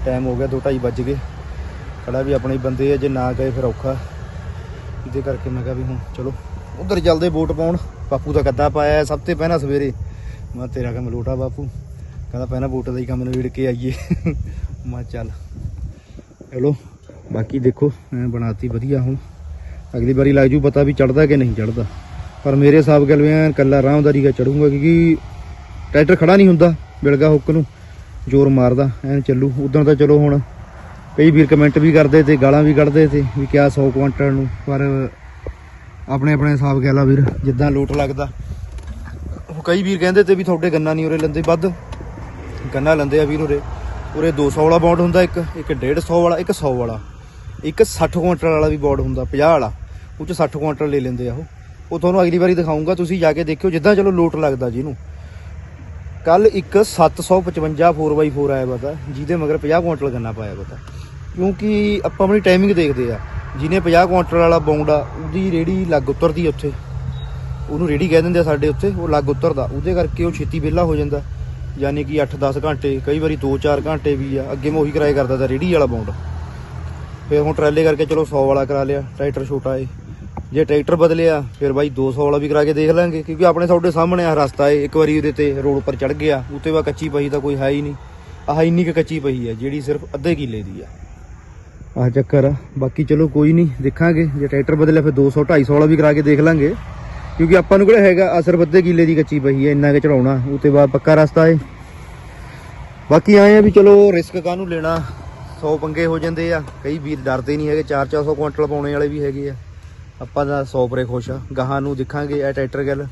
ਟਾਈਮ ਹੋ ਗਿਆ 2:30 ਵੱਜ ਗਏ। ਖੜਾ ਵੀ ਆਪਣੇ ਬੰਦੇ ਆ, ਜੇ ਨਾ ਗਏ ਫਿਰ ਔਖਾ। ਇਹਦੇ ਕਰਕੇ ਮੈਂ ਕਿਹਾ ਵੀ ਹੁਣ ਚਲੋ, ਉਧਰ ਚੱਲਦੇ ਵੋਟ ਪਾਉਣ। ਬਾਪੂ ਦਾ ਕੱਦਾ ਪਾਇਆ ਸਭ ਤੋਂ ਪਹਿਲਾਂ ਸਵੇਰੇ। ਮੈਂ ਕਿਹਾ ਤੇਰਾ ਕੰਮ ਲੋਟਾ ਬਾਪੂ। ਕਹਿੰਦਾ ਪਹਿਲਾਂ ਵੋਟ ਦਾ ਹੀ ਕੰਮ ਨਵੇੜ ਕੇ ਆਈਏ। ਮੈਂ ਚੱਲ। ਚਲੋ। ਬਾਕੀ ਦੇਖੋ ਐਂ ਬਣਾਤੀ, ਵਧੀਆ ਹੁਣ ਅਗਲੀ ਵਾਰੀ ਲੱਗ ਜੂ ਪਤਾ ਵੀ ਚੜਦਾ ਕਿ ਨਹੀਂ ਚੜਦਾ। ਪਰ ਮੇਰੇ ਹਿਸਾਬ ਗੱਲ ਐਂ ਕੱਲਾ ਆਰਾਮਦਾਰੀ ਦਾ ਚੜੂੰਗਾ ਕਿਉਂਕਿ ਟਰੈਕਟਰ ਖੜਾ ਨਹੀਂ ਹੁੰਦਾ ਬਿਲਗਾ ਹੁੱਕ ਨੂੰ, ਜ਼ੋਰ ਮਾਰਦਾ, ਐਨ ਚੱਲੂ। ਉਦੋਂ ਤਾਂ ਚਲੋ ਹੁਣ ਕਈ ਵੀਰ ਕਮੈਂਟ ਵੀ ਕਰਦੇ ਤੇ ਗਾਲਾਂ ਵੀ ਕੱਢਦੇ ਤੇ ਵੀ ਕਿਆ 100 ਕੁਆਂਟਲ ਨੂੰ। ਪਰ ਆਪਣੇ ਆਪਣੇ ਹਿਸਾਬ ਗੱਲ ਆ ਵੀਰ, ਜਿੱਦਾਂ ਲੋਟ ਲੱਗਦਾ। ਕਈ ਵੀਰ ਕਹਿੰਦੇ ਤੇ ਵੀ ਤੁਹਾਡੇ ਗੰਨਾ ਨਹੀਂ ਉਰੇ ਲੈਂਦੇ, ਵੱਧ ਗੰਨਾ ਲੈਂਦੇ ਆ ਵੀਰ ਉਰੇ। ਉਰੇ 200 ਵਾਲਾ ਬੌਂਡ ਹੁੰਦਾ ਇੱਕ ਇੱਕ 150 ਵਾਲਾ, ਇੱਕ 100 ਵਾਲਾ। ਇੱਕ 60 ਕੁਆਂਟਲ ਵਾਲਾ ਵੀ ਬੋਰਡ ਹੁੰਦਾ 50 ਵਾਲਾ, ਉਹ ਚ 60 ਕੁਆਂਟਲ ਲੈ ਲੈਂਦੇ ਆ ਉਹ। ਉਹ ਤੁਹਾਨੂੰ ਅਗਲੀ ਵਾਰੀ ਦਿਖਾਉਂਗਾ, ਤੁਸੀਂ ਜਾ ਕੇ ਦੇਖਿਓ, ਜਿੱਦਾਂ ਚਲੋ ਲੋਟ ਲੱਗਦਾ ਜਿਹਨੂੰ ਕੱਲ ਇੱਕ 755 4x4 ਆਇਆ ਪਤਾ, ਜਿਹਦੇ ਮਗਰ 50 ਕੁਇੰਟਲ ਗੰਨਾ ਪਾਇਆ ਪਤਾ। ਕਿਉਂਕਿ ਆਪਾਂ ਆਪਣੀ ਟਾਈਮਿੰਗ ਦੇਖਦੇ ਆ, ਜਿਹਨੇ 50 ਕੁਇੰਟਲ ਵਾਲਾ ਬੌਂਡ ਆ, ਉਹਦੀ ਰੇੜੀ ਲੱਗ ਉਤਰਦੀ ਉੱਥੇ। ਉਹਨੂੰ ਰੇੜੀ ਕਹਿ ਦਿੰਦੇ ਆ ਸਾਡੇ ਉੱਥੇ, ਉਹ ਲੱਗ ਉਤਰਦਾ। ਉਹਦੇ ਕਰਕੇ ਉਹ ਛੇਤੀ ਵਿਹਲਾ ਹੋ ਜਾਂਦਾ। ਯਾਨੀ ਕਿ 8-10 ਘੰਟੇ, ਕਈ ਵਾਰੀ 2-4 ਘੰਟੇ ਵੀ ਆ, ਅੱਗੇ ਮੈਂ ਉਹੀ ਕਿਰਾਏ ਕਰਦਾ ਤਾ ਰੇੜੀ ਵਾਲਾ ਬੌਂਡ। ਫਿਰ ਹੁਣ ਟਰਾਲੇ ਕਰਕੇ ਚਲੋ 100 ਵਾਲਾ ਕਰਾ ਲਿਆ, ਟਰੈਕਟਰ ਛੋਟਾ ਏ। ਜੇ ਟਰੈਕਟਰ ਬਦਲਿਆ, ਫਿਰ ਬਾਈ 200 ਵਾਲਾ ਵੀ ਕਰਾ ਕੇ ਦੇਖ ਲਾਂਗੇ, ਕਿਉਂਕਿ ਆਪਣੇ ਤੁਹਾਡੇ ਸਾਹਮਣੇ ਆ ਰਸਤਾ ਏ, ਇੱਕ ਵਾਰੀ ਉਹਦੇ ਤੇ ਰੋਡ ਉੱਪਰ ਚੜ ਗਿਆ, ਉੱਤੇ ਵਾ ਕੱਚੀ ਪਈ ਤਾਂ ਕੋਈ ਹੈ ਹੀ ਨਹੀਂ। ਆਹ ਇੰਨੀ ਕੁ ਕੱਚੀ ਪਈ ਹੈ ਜਿਹੜੀ ਸਿਰਫ ਅੱਧੇ ਕਿੱਲੇ ਦੀ ਆ। ਆਹ ਚੱਕਰ ਆ, ਬਾਕੀ ਚਲੋ ਕੋਈ ਨਹੀਂ, ਦੇਖਾਂਗੇ, ਜੇ ਟਰੈਕਟਰ ਬਦਲਿਆ ਫਿਰ 200 250 ਵਾਲਾ ਵੀ ਕਰਾ ਕੇ ਦੇਖ ਲਾਂਗੇ। ਕਿਉਂਕਿ ਆਪਾਂ ਨੂੰ ਕਿਹੜਾ ਹੈਗਾ ਆ ਸਿਰਫ ਅੱਧੇ ਕਿੱਲੇ ਦੀ ਕੱਚੀ ਪਈ ਹੈ ਇੰਨਾ ਕਿ ਚੜਾਉਣਾ ਉੱਤੇ ਬਾਅਦ ਪੱਕਾ ਰਸਤਾ ਏ। ਬਾਕੀ ਆਏ ਆ ਵੀ ਚਲੋ, ਰਿਸਕ ਕਾਹਨੂੰ ਲੈਣਾ 100 ਪੰਗੇ ਹੋ ਜਾਂਦੇ ਆ। ਕਈ ਵੀਰ ਡਰਦੇ ਨਹੀਂ ਹੈਗੇ 4-400 ਕੁਇੰਟਲ ਪਾਉਣੇ ਵਾਲੇ ਵੀ ਹੈਗੇ ਆ। ਆਪਾਂ ਤਾਂ 100 ਪਰੇ ਖੁਸ਼ ਆ। ਗਾਹਾਂ ਨੂੰ ਦੇਖਾਂਗੇ ਇਹ ਟਰੈਕਟਰ ਗੱਲ।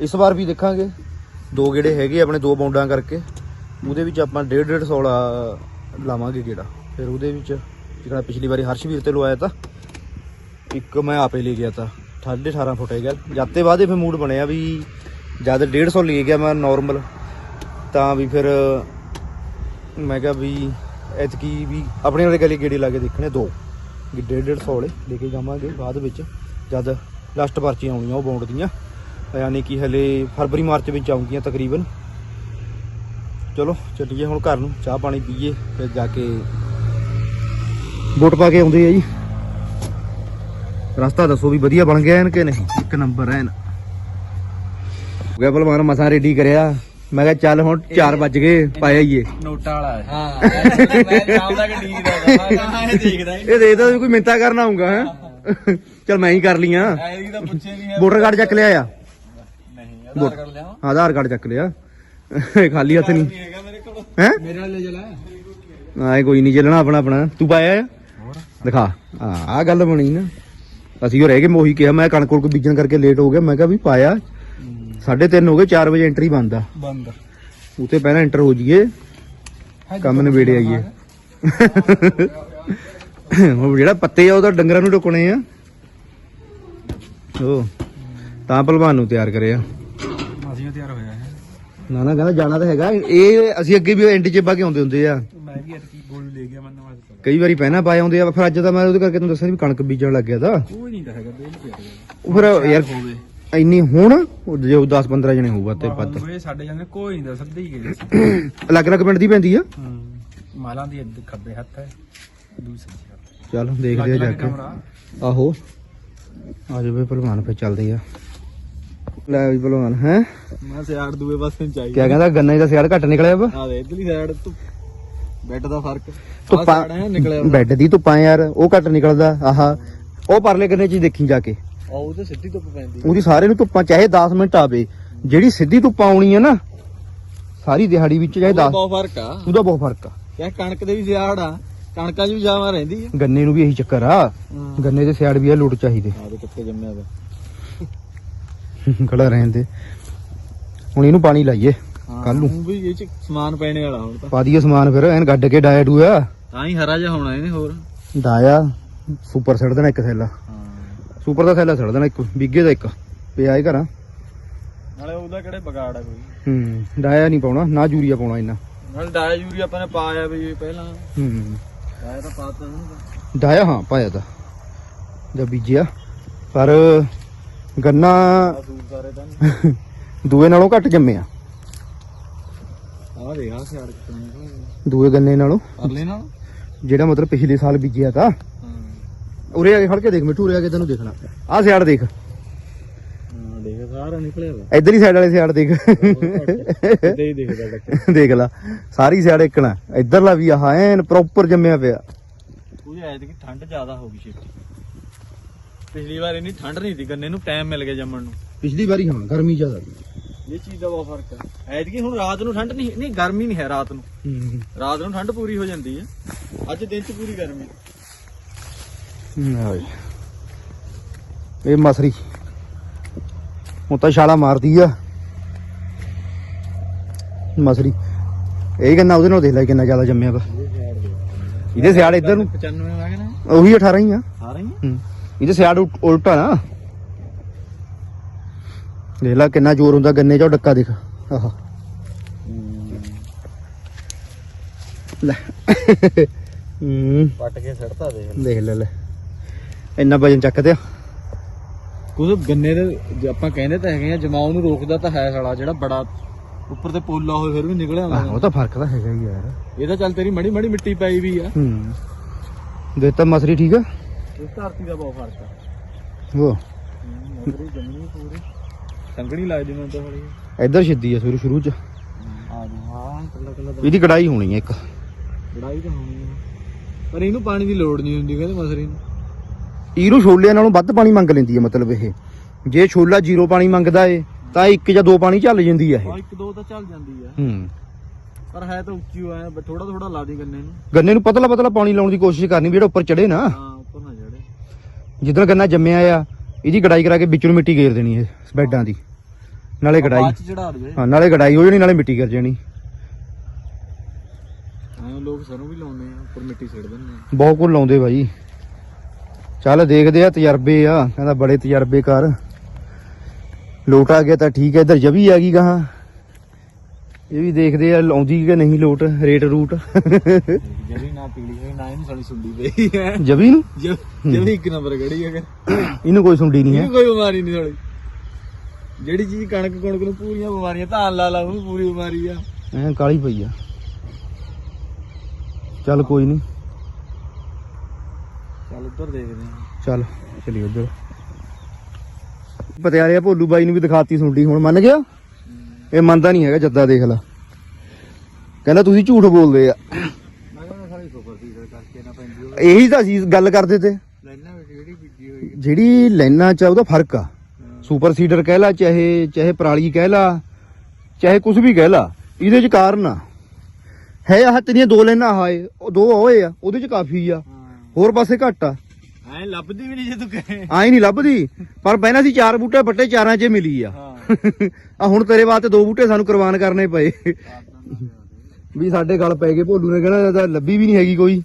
ਇਸ ਵਾਰ ਵੀ ਦੇਖਾਂਗੇ। ਦੋ ਗੇੜੇ ਹੈਗੇ ਆਪਣੇ, ਦੋ ਬੌਂਡਾਂ ਕਰਕੇ। ਉਹਦੇ ਵਿੱਚ ਆਪਾਂ 1.5 150 ਲਾ ਲਾਵਾਂਗੇ ਗੇੜਾ। ਫਿਰ ਉਹਦੇ ਵਿੱਚ, ਜਿਹੜਾ ਪਿਛਲੀ ਵਾਰੀ ਹਰਸ਼ਵੀਰ ਤੇ ਲਵਾਇਆ ਤਾਂ, ਇੱਕ ਮੈਂ ਆਪੇ ਲੈ ਗਿਆ ਤਾਂ। 18.5 ਫੁੱਟ ਹੈ ਗੱਲ। ਜਾਤੇ ਬਾਅਦ ਹੀ ਫਿਰ ਮੂਡ ਬਣਿਆ ਵੀ ਜਦ 150 ਲੈ ਗਿਆ ਮੈਂ ਨਾਰਮਲ ਤਾਂ ਵੀ ਫਿਰ ਮੈਂ ਕਿਹਾ ਵੀ ਐਤਕੀ ਵੀ ਆਪਣੇ ਵਾਲੇ ਗਲੀ ਗੇੜੇ ਲਾ ਕੇ ਦੇਖਣੇ ਦੋ। ਵੀ 1.5 150 ਵਾਲੇ ਲੈ ਕੇ ਜਾਵਾਂਗੇ ਬਾਅਦ ਵਿੱਚ, ਜਦ ਲਾਸਟ ਪਰਚੀ ਆਉਣੀਆਂ ਉਹ ਬੌਂਡ ਦੀਆਂ। ਯਾਨੀ ਕਿ ਹਲੇ ਫਰਵਰੀ, ਮਾਰਚ ਵਿੱਚ ਆਉਂਗੀਆਂ ਤਕਰੀਬਨ। ਚਲੋ, ਚੱਲੀਏ ਹੁਣ ਘਰ ਨੂੰ, ਚਾਹ ਪਾਣੀ ਪੀਏ ਫਿਰ ਜਾ ਕੇ ਵੋਟ ਪਾ ਕੇ ਆਉਂਦੇ ਆ ਜੀ। ਰਸਤਾ ਦੱਸੋ ਵੀ ਵਧੀਆ ਬਣ ਗਿਆ ਐਨ ਕਿ ਨਹੀਂ? ਇੱਕ ਨੰਬਰ ਐਨ। ਗਿਆ ਭਲਵਾਨ, ਮਸਾਂ ਰੈਡੀ ਕਰਿਆ। ਮੈਂ ਕਿਹਾ ਚੱਲ ਹੁਣ 4 ਵੱਜ ਗਏ ਪਾਇਆ ਹੀ ਏ। ਨੋਟਾਂ ਵਾਲਾ ਹੈ। ਮੈਂ ਸ਼ਾਮ ਤੱਕ ਡੀਕਦਾ ਹਾਂ ਇਹ ਦੇਖਦਾ ਇਹ ਦੇਖਦਾ ਵੀ ਕੋਈ ਮਿੰਤਾ ਕਰਨ ਆਉਂਗਾ ਹੈ? ਚਲ ਮੈਂ ਹੀ ਕਰ ਲੀਆਂ ਐਤਕੀ ਤਾਂ ਪੁੱਛੇ ਨਹੀਂ ਵੋਟਰ ਕਾਰਡ ਚੱਕ ਲਿਆ ਆ? ਨਹੀਂ ਆਧਾਰ ਕਾਰਡ ਲਿਆ। ਆਧਾਰ ਕਾਰਡ ਚੱਕ ਲਿਆ। ਖਾਲੀ ਹੱਥ ਨਹੀਂ। ਹੈਗਾ ਮੇਰੇ ਕੋਲ। ਹੈ ਮੇਰੇ ਨਾਲ ਲੈ ਚਲਾ ਆਏ ਕੋਈ ਨਹੀਂ ਚੱਲਣਾ ਆਪਣਾ ਆਪਣਾ। ਤੂੰ ਪਾਇਆ ਦਿਖਾ। ਆ ਆ ਗੱਲ ਬਣੀ ਨਾ। ਅਸੀਂ ਉਹ ਰਹਿ ਗਏ ਮੋਹੀ ਕਿਹਾ ਮੈਂ ਕਣਕ ਕੁਣਕ ਬੀਜਣ ਕਰਕੇ ਲੇਟ ਹੋ ਗਿਆ। ਮੈਂ ਕਿਹਾ ਵੀ ਪਾਇਆ। 3:30 ਹੋ ਗਏ 4 ਵਜੇ ਐਂਟਰੀ ਬੰਦ ਆ। ਬੰਦ। ਉਤੇ ਪਹਿਲਾਂ ਐਂਟਰ ਹੋ ਜਾਈਏ ਕੰਮ ਨਵੇੜੇ ਆਈਏ। ਉਹ ਜਿਹੜਾ ਪੱਤੇ ਆ ਉਹਦਾ ਡੰਗਰਾਂ ਨੂੰ ਟੁਕਣੇ ਆ। ਉਹ ਤਾਂ ਭਲਵਾਨ ਨੂੰ ਤਿਆਰ ਕਰਿਆ। ਅਸੀਂ ਤਿਆਰ ਹੋਇਆ ਹੈ। ਨਾ ਨਾ ਕਹਿੰਦਾ ਜਾਣਾ ਤਾਂ ਹੈਗਾ। ਇਹ ਅਸੀਂ ਅੱਗੇ ਵੀ ਐਂਡ ਚੇਬਾ ਕੇ ਆਉਂਦੇ ਹੁੰਦੇ ਆ। ਮੈਂ ਵੀ ਐਤਕੀ ਗੋਲ ਲੈ ਗਿਆ ਮੈਨੂੰ ਅੱਜ ਕਈ ਵਾਰੀ ਪਹਿਨਾ ਪਾਏ ਆਉਂਦੇ ਆ ਫਿਰ ਅੱਜ ਤਾਂ ਮੈਂ ਉਹਦੇ ਕਰਕੇ ਤੁਹਾਨੂੰ ਦੱਸਿਆ ਵੀ ਕਣਕ ਬੀਜਣ ਲੱਗ ਗਿਆ ਤਾਂ। ਕੋਈ ਨਹੀਂ ਤਾਂ ਹੈਗਾ ਬੇਲ ਪਿਆ ਉਹ ਫਿਰ ਯਾਰ ਇੰਨੀ ਹੁਣ ਜੋ 10 15 ਜਣੇ ਹੋਊਗਾ ਤੇ ਪੱਤ। ਹੋਵੇ ਸਾਡੇ ਜਾਂਦੇ ਕੋਈ ਨਹੀਂ ਦਾ ਹੀ ਗਏ ਸੀ। ਅਲੱਗ ਅਲੱਗ ਪਿੰਡ ਦੀ ਪੈਂਦੀ ਆ? ਹੂੰ ਮਾਲਾਂ ਦੀ ਇੱਧ ਖੱਬੇ ਹੱਥ ਹੈ ਦੂਸਰੇ ਹੱਥ। ਚਲ ਦੇਖਦੇ ਆ ਜਾ ਕੇ। ਆਹੋ। ਆ ਜਾਵੇ ਭਲਵਾਨ ਫਿਰ ਚੱਲਦੇ ਆ। ਲੈ ਵੀ ਭਲਵਾਨ ਹੈ? ਮੈਂ ਸਿਆੜ ਦੂਏ ਪਾਸੇ ਨੂੰ ਚਾਹੀਦਾ ਕਹਿੰਦਾ ਗੰਨੇ ਦਾ ਸਿਆੜ ਘੱਟ ਨਿਕਲਿਆ ਵਾ? ਆ ਦੇ ਇਧਰਲੀ ਸਾਈਡ ਤੋਂ ਬੈੱਡ ਦਾ ਫ਼ਰਕ। ਧੁੱਪਾਂ ਨਿਕਲਿਆ ਬੈੱਡ ਦੀ ਧੁੱਪਾਂ ਯਾਰ ਉਹ ਘੱਟ ਨਿਕਲਦਾ ਆਹਾ। ਉਹ ਪਰਲੇ ਗੰਨੇ ਚ ਦੇਖੀ ਜਾ ਕੇ। ਉਹ ਉਹਦੇ ਸਿੱਧੀ ਧੁੱਪ ਪੈਂਦੀ ਉਹਦੀ ਸਾਰੇ ਨੂੰ ਧੁੱਪਾਂ ਚਾਹੇ 10 ਮਿੰਟ ਆਵੇ। ਜਿਹੜੀ ਸਿੱਧੀ ਧੁੱਪ ਆਉਣੀ ਆ ਨਾ ਸਾਰੀ ਦਿਹਾੜੀ ਵਿੱਚ ਚਾਹੇ 10 ਬਹੁਤ ਫ਼ਰਕ ਆ। ਉਹਦਾ ਬਹੁਤ ਫ਼ਰਕ ਆ। ਕਿਆ ਕਣਕ ਦੇ ਵੀ ਸਿਆੜ ਆ ਕਣਕਾਂ 'ਚ ਵੀ ਜਾਵਾਂ ਰਹਿੰਦੀ ਆ। ਗੰਨੇ ਨੂੰ ਵੀ ਇਹੀ ਚੱਕਰ ਆ। ਗੰਨੇ ਦੇ ਸਿਆੜ ਵੀ ਆ ਲੁੱਟ ਚਾਹੀਦੇ। ਆ ਦੇ ਕਿੱਥੇ ਜੰਮਿਆ ਵਾ। ਖੜਾ ਰਹਿਣ ਦੇ। ਹੁਣ ਇਹਨੂੰ ਪਾਣੀ ਲਾਈਏ ਕੱਲ ਨੂੰ। ਵੀ ਇਹ ਚ ਸਮਾਨ ਪੈਣੇ ਵਾਲਾ ਹੁਣ ਤਾਂ। ਪਾ ਦਈਏ ਸਮਾਨ ਫਿਰ ਐਨ ਗੱਡ ਕੇ ਡਾਇਆ ਡੂਆ ਤਾਂ ਹੀ ਹਰਾ ਜਿਹਾ ਹੋਣਾ ਇਹਨੇ ਹੋਰ। ਡਾਇਆ ਸੁਪਰ ਸੜ ਦੇਣਾ ਇੱਕ ਥੈਲਾ। ਹਾਂ ਸੁਪਰ ਦਾ ਥੈਲਾ ਸੜ ਦੇਣਾ ਇੱਕ ਬਿੱਗੇ ਦਾ ਇੱਕ ਪਿਆ ਇਹ ਘਰਾਂ। ਨਾਲੇ ਉਹਦਾ ਕਿਹੜੇ ਬਗਾੜ ਆ ਕੋਈ? ਹੂੰ ਡਾਇਆ ਨਹੀਂ ਪਾਉਣਾ ਨਾ ਯੂਰੀਆ ਪਾਉਣਾ ਇੰਨਾ। ਨਾਲੇ ਡਾਇਆ ਯੂਰੀਆ ਆਪਾਂ ਨੇ ਪਾਇਆ ਵੀ ਪਹਿਲਾਂ। ਹੂੰ। ਡਾਇਆ ਤਾਂ ਪਾਤਾ ਨਹੀਂ ਡਾਇਆ ਹਾਂ ਪਾਇਆ ਤਾਂ। ਜਦ ਬੀਜਿਆ। ਪਰ ਗੰਨਾ ਦੂਏ ਨਾਲੋਂ ਘੱਟ ਜੰਮਿਆ ਆ। ਦੇ ਆ ਸਿਆੜ ਕਿੰਨੇ ਦੂਏ ਗੰਨੇ ਨਾਲੋਂ। ਕਰ ਲੈ ਨਾਲ? ਜਿਹੜਾ ਮਤਲਬ ਪਿਛਲੇ ਸਾਲ ਬੀਜਿਆ ਤਾਂ। ਹਾਂ ਉਰੇ ਆ ਕੇ ਖੜ ਕੇ ਦੇਖ ਮਿੱਠੂ ਉਰੇ ਆ ਕੇ ਤੈਨੂੰ ਦੇਖਣਾ। ਆਹ ਸਿਆੜ ਦੇਖ। ਹਾਂ ਦੇਖ ਸਾਰਾ ਨਿਕਲਿਆ ਵਾ। ਇਧਰਲੀ ਸਾਈਡ ਵਾਲੇ ਸਿਆੜ ਦੇਖ। ਕਿਤੇ ਹੀ ਦਿਖਦਾ ਡੱਕ ਦੇਖ ਲਾ ਸਾਰੀ ਸਾਈਡ ਇੱਕਣਾ ਇਧਰਲਾ ਵੀ ਆਹ ਐਨ ਪ੍ਰੋਪਰ ਜੰਮਿਆ ਪਿਆ। ਉਹ ਐਤ ਕਿ ਠੰਡ ਜ਼ਿਆਦਾ ਹੋ ਗਈ ਛੇਤੀ। ਪਿਛਲੀ ਵਾਰ ਇੰਨੀ ਠੰਡ ਨਹੀਂ ਸੀ ਗੰਨੇ ਨੂੰ ਟਾਈਮ ਮਿਲ ਗਿਆ ਜੰਮਣ ਨੂੰ। ਪਿਛਲੀ ਵਾਰੀ ਹਾਂ ਗਰਮੀ ਜ਼ਿਆਦਾ ਇਹ ਚੀਜ਼ ਦਾ ਬਹੁਤ ਫ਼ਰਕ ਆ। ਐਤਕੀ ਹੁਣ ਰਾਤ ਨੂੰ ਠੰਡ ਨਹੀਂ ਨਹੀਂ ਗਰਮੀ ਨਹੀਂ ਹੈ ਰਾਤ ਨੂੰ। ਹੂੰ। ਰਾਤ ਨੂੰ ਠੰਡ ਪੂਰੀ ਹੋ ਜਾਂਦੀ ਹੈ ਅੱਜ ਦਿਨ ਚ ਪੂਰੀ ਗਰਮੀ। ਇਹ ਮਸਰੀ। ਹੁਣ ਤਾਂ ਛਾਲਾ ਮਾਰਦੀ ਆ। ਮਸਰੀ। ਇਹ ਕਿੰਨਾ ਉਹਦੇ ਨਾਲ ਦੇਖ ਲੈ ਕਿੰਨਾ ਜ਼ਿਆਦਾ ਜੰਮਿਆ ਵਾ। ਇਹਦੇ ਸਿਆੜ ਇੱਧਰ ਨੂੰ। 95 ਲੱਗ ਨਾ ਉਹੀ 18 ਹੀ ਆ। ਸਾਰਾ ਹੀ ਹੂੰ। ਇਹਦੇ ਸਿਆੜ ਉਲ- ਉਲਟਾ ਨਾ। ਦੇਖ ਲੈ ਕਿੰਨਾ ਜ਼ੋਰ ਹੁੰਦਾ ਗੰਨੇ 'ਚ ਡੱਕਾ ਦੇਖ। ਆਹ। ਲੈ। ਹੂੰ। ਪੱਟ ਕੇ ਸੜਤਾ ਦੇਖ। ਦੇਖ ਲੈ ਲੈ। ਇੰਨਾ ਵਜਨ ਚੱਕਦੇ ਆ। ਕੁਝ ਗੰਨੇ ਦੇ ਜੇ ਆਪਾਂ ਕਹਿੰਦੇ ਤਾਂ ਹੈਗੇ ਆ ਜਮਾਉ ਨੂੰ ਰੋਕਦਾ ਤਾਂ ਹੈ ਸਾਲਾ ਜਿਹੜਾ ਬੜਾ ਉੱਪਰ ਤੇ ਪੋਲਾ ਹੋਏ ਫਿਰ ਵੀ ਨਿਕਲਿਆ ਆਹ, ਆਉਂਦਾ ਉਹ ਤਾਂ ਫ਼ਰਕ ਤਾਂ ਹੈਗਾ ਹੀ ਯਾਰ। ਇਹ ਤਾਂ ਚੱਲ ਤੇਰੀ ਮੜੀ ਮੜੀ ਮਿੱਟੀ ਪਾਈ ਵੀ ਆ। ਹੂੰ। ਦੇਤਾ ਮਸਰੀ ਠੀਕ ਆ। ਇਸ ਧਰਤੀ ਦਾ ਬਹੁਤ ਫ਼ਰਕ ਆ। ਉਹ। ਮਗਰੀ ਜੰਮਣੀ ਪੂਰੀ। ਸੰਗਣੀ ਲੱਗਦੀ ਮੈਨੂੰ ਤਾਂ ਹੌਲੀ ਇੱਧਰ ਸਿੱਧੀ ਆ ਸ਼ੁਰੂ ਸ਼ੁਰੂ ਚ। ਆ ਜੀ। ਹਾਂ ਕੱਲਾ ਕੱਲਾ ਇਹਦੀ ਕੜਾਈ ਹੋਣੀ ਹੈ ਇੱਕ। ਬੜਾਈ ਤਾਂ ਹੋਣੀ ਆ। ਪਰ ਇਹਨੂੰ ਪਾਣੀ ਦੀ ਲੋੜ ਨਹੀਂ ਹੁੰਦੀ ਕਹਿੰਦੇ ਮਸਰੀ ਨੂੰ। ਇਹਨੂੰ ਛੋਲਿਆਂ ਨਾਲੋਂ ਵੱਧ ਪਾਣੀ ਮੰਗ ਲੈਂਦੀ ਹੈ ਮਤਲਬ ਇਹ। ਜੇ ਛੋਲਾ ਜ਼ੀਰੋ ਪਾਣੀ ਮੰਗਦਾ ਏ ਤਾਂ ਇੱਕ ਜਾਂ ਦੋ ਪਾਣੀ ਝੱਲ ਜਾਂਦੀ ਹੈ ਇਹ। ਇੱਕ ਦੋ ਤਾਂ ਚੱਲ ਜਾਂਦੀ ਆ। ਹੂੰ। ਪਰ ਹੈ ਤਾਂ ਉੱਚੀ ਹੋਇਆ ਥੋੜਾ ਥੋੜਾ ਲਾ ਦੀ ਗੰਨੇ ਨੂੰ। ਗੰਨੇ ਨੂੰ ਪਤਲਾ ਪਤਲਾ ਪਾਣੀ ਲਾਉਣ ਦੀ ਕੋਸ਼ਿਸ਼ ਕਰਨੀ ਵੀ ਜਿਹੜਾ ਉੱਪਰ ਚੜੇ ਨਾ। ਹਾਂ ਉੱਪਰ ਨਾ ਜੜੇ ਜਿੱਦਣ ਗੰਨਾ ਜੰਮਿਆ ਆ ਇਹਦੀ ਕੜਾਈ ਕਰਾ ਕੇ ਵਿੱਚ ਨੂੰ ਮਿੱਟੀ ਗੇਰ ਦੇਣੀ ਇਹ ਬੈਡਾਂ ਦੀ। ਨਾਲੇ ਕੜਾਈ। ਬਾਅਦ ਚ ਚੜਾ ਦੇ ਹਾਂ ਨਾਲੇ ਕੜਾਈ ਹੋ ਜਾਣੀ ਨਾਲੇ ਮਿੱਟੀ ਗਿਰ ਜਾਣੀ। ਹਾਂ ਲੋਕ ਸਰੋਂ ਵੀ ਲਾਉਂਦੇ ਆ ਉੱਪਰ ਮਿੱਟੀ ਸਿੱਟ ਦਿੰਦੇ ਆ। ਬਹੁਤ ਕੁਝ ਲਾਉਂਦੇ ਬਾਈ। ਚੱਲ ਦੇਖਦੇ ਆ ਤਜਰਬੇ ਆ। ਕਹਿੰਦਾ ਬੜੇ ਤਜਰਬੇ ਕਰ। ਲੋਟ ਆ ਗਿਆ ਤਾਂ ਠੀਕ ਹੈ ਇਧਰ ਜਵੀ ਆ ਗਈ ਗਾਹਾਂ। ਇਹ ਵੀ ਦੇਖਦੇ ਆ ਲਾਉਂਦੀ ਕਿ ਨਹੀਂ ਲੋਟ ਰੇਟ ਰੂਟ। ਜਿਹੜੀ ਨਾ ਪੀਲੀ ਹੋਈ ਨਾ ਇਹਨੂੰ ਸਾਲੀ ਸੁੰਡੀ ਪਈ ਹੈ। ਜਵੀ ਨੂੰ? ਜਿਹੜੀ ਇੱਕ ਨੰਬਰ ਗੜੀ ਹੈ ਇਹਨੂੰ ਕੋਈ ਸੁਣਦੀ ਨਹੀਂ ਹੈ। ਇਹਨੂੰ ਕੋਈ ਬਿਮਾਰੀ ਨਹੀਂ ਸਾਲੀ। ਜਿਹੜੀ ਚੀਜ਼ ਕਣਕ ਕਣਕ ਨੂੰ ਪੂਰੀਆਂ ਬਿਮਾਰੀਆਂ ਧਾਨ ਲਾ ਲਾ ਉਹਨੂੰ ਪੂਰੀ ਬਿਮਾਰੀ ਆ। ਐ ਕਾਲੀ ਪਈ ਆ। ਚੱਲ ਕੋਈ ਨਹੀਂ। ਚੱਲ ਉੱਧਰ ਦੇਖਦੇ ਆ ਚੱਲ ਚਲੀ ਉਧਰ। ਪਤਿਆਲੇ ਭੋਲੂ ਬਾਈ ਨੂੰ ਵੀ ਦਿਖਾਤੀ ਸੁੰਡੀ ਹੁਣ ਮੰਨ ਗਿਆ? ਇਹ ਮੰਨਦਾ ਨਹੀਂ ਹੈਗਾ ਜੱਦਾ ਦੇਖ ਲਾ। ਕਹਿੰਦਾ ਤੁਸੀਂ ਝੂਠ ਬੋਲਦੇ ਆ। ਮੈਂ ਕਹਿੰਦਾ ਸਾਲੀ ਸੁਪਰ ਸੀਡਰ ਕਰਕੇ ਨਾ ਪੈਂਦੀ ਹੋਵੇ। ਇਹੀ ਤਾਂ ਅਸੀਂ ਗੱਲ ਕਰਦੇ ਤੇ। ਜਿਹੜੀ ਲਾਈਨਾਂ ਚ ਉਹਦਾ ਫ਼ਰਕ ਆ। ਸੁਪਰ ਸੀਡਰ ਕਹਿ ਲਾ ਚਾਹੇ ਚਾਹੇ ਪਰਾਲੀ ਕਹਿ ਲਾ ਚਾਹੇ ਕੁਝ ਵੀ ਕਹਿ ਲਾ ਇਹਦੇ ਚ ਕਾਰਨ ਆ। ਹੈ ਆਹ ਤੇਰੀਆਂ ਦੋ ਲਾਈਨਾਂ ਹਾਏ ਉਹ ਦੋ ਹੋਏ ਆ ਉਹਦੇ ਚ ਕਾਫੀ ਆ। ਹੋਰ ਪਾਸੇ ਘੱਟ ਆ। ਐ ਲੱਭਦੀ ਵੀ ਨਹੀਂ ਜੇ ਤੂੰ ਕਹੇ। ਆਈ ਨਹੀਂ ਲੱਭਦੀ ਪਰ ਪਹਿਲਾਂ ਸੀ ਚਾਰ ਬੂਟੇ ਪੱਟੇ ਚਾਰਾਂ 'ਚ ਮਿਲੀ ਆ। ਹਾਂ। ਆ ਹੁਣ ਤੇਰੇ ਵਾਸਤੇ ਦੋ ਬੂਟੇ ਸਾਨੂੰ ਕੁਰਬਾਨ ਕਰਨੇ ਪਏ। ਵੀ ਸਾਡੇ ਗਲ ਪੈ ਗਏ ਭੋਲੂ ਨੇ ਕਹਿਣਾ ਇਹ ਤਾਂ ਲੱਭੀ ਵੀ ਨਹੀਂ ਹੈਗੀ ਕੋਈ।